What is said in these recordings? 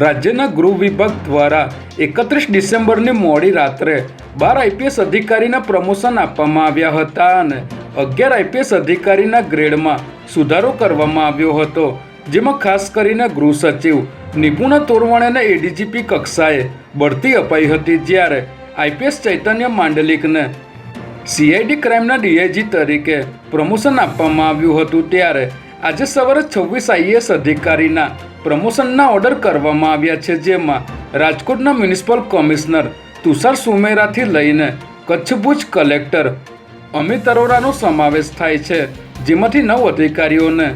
રાજ્યના ગૃહ વિભાગ દ્વારા એકત્રીસ ડિસેમ્બરની મોડી રાત્રે બાર આઈપીએસ અધિકારીના પ્રમોશન આપવામાં આવ્યા હતા અને અગિયાર આઈપીએસ અધિકારીના ગ્રેડમાં સુધારો કરવામાં આવ્યો હતો, જેમાં ખાસ કરીને ગૃહ સચિવ નિપુણ તોરવાણેને એડીજીપી કક્ષાએ બઢતી અપાઈ હતી જ્યારે આઈપીએસ ચૈતન્ય માંડલિકને સીઆઈડી ક્રાઇમના ડીઆઈજી તરીકે પ્રમોશન આપવામાં આવ્યું હતું ત્યારે આજે સવારે છવ્વીસ આઈએએસ અધિકારીના પ્રમોશનના ઓર્ડર કરવામાં આવ્યા છે, જેમાં રાજકોટના મ્યુનિસિપલ કમિશનર તુષાર સુમેરાથી લઈને કચ્છ ભુજ કલેક્ટર અમિત અરોરાનો સમાવેશ થાય છે, જેમાંથી નવ અધિકારીઓને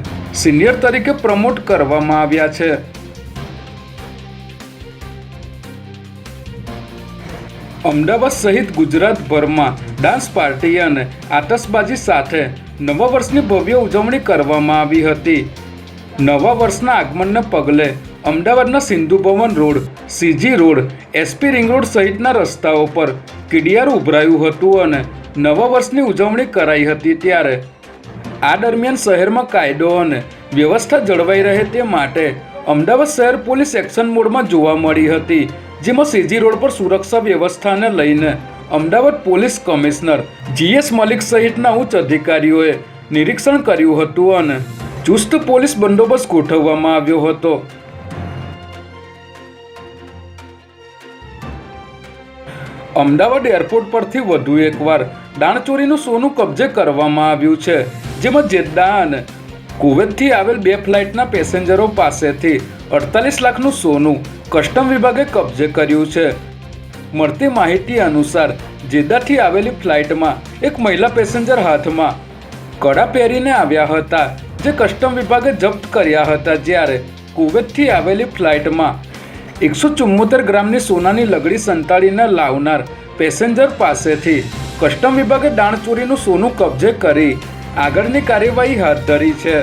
સિનિયર તરીકે પ્રમોટ કરવામાં આવ્યા છે. અમદાવાદ સહિત ગુજરાતભરમાં ડાન્સ પાર્ટી અને આતશબાજી સાથે નવા વર્ષની ભવ્ય ઉજવણી કરવામાં આવી હતી. નવા વર્ષના આગમનને પગલે અમદાવાદના Sindhu Bhavan road, CG road, SP ring road સહિતના રસ્તાઓ પર કીડિયાર ઉભરાયું હતું અને નવા વર્ષની ઉજવણી કરાઈ હતી ત્યારે. આ દરમિયાન શહેરમાં કાયદો અને વ્યવસ્થા જળવાઈ રહે તે માટે અમદાવાદ શહેર પોલીસ એક્શન મોડમાં જોવા મળી હતી. જેમાં સીજી રોડ પર સુરક્ષા વ્યવસ્થાને લઈને Ahmedabad police commissioner GS Malik સહિતના ઉચ્ચ અધિકારીઓએ નિરીક્ષણ કર્યું હતું અને ચુસ્ત પોલીસ બંદોબસ્ત ગોઠવવામાં આવ્યો હતો. અમદાવાદ એરપોર્ટ પરથી વધુ એકવાર દાણચોરીનું સોનું કબજે કરવામાં આવ્યું છે, જેમાં જેદ્દા અને કુવેતથી આવેલ બે ફ્લાઇટના પેસેન્જરો પાસેથી અડતાલીસ લાખનું સોનું કસ્ટમ વિભાગે કબજે કર્યું છે. મળતી માહિતી અનુસાર જેદ્દાથી આવેલી ફ્લાઇટમાં એક મહિલા પેસેન્જર હાથમાં કડા પહેરીને આવ્યા હતા, જે કસ્ટમ વિભાગે જપ્ત કર્યા હતા જ્યારે કુવેતથી આવેલી ફ્લાઇટમાં એકસો ચુમ્મોતેર ગ્રામની સોનાની લગડી સંતાડીને લાવનાર પેસેન્જર પાસેથી કસ્ટમ વિભાગે દાણચોરીનું સોનું કબજે કરી આગળની કાર્યવાહી હાથ ધરી છે.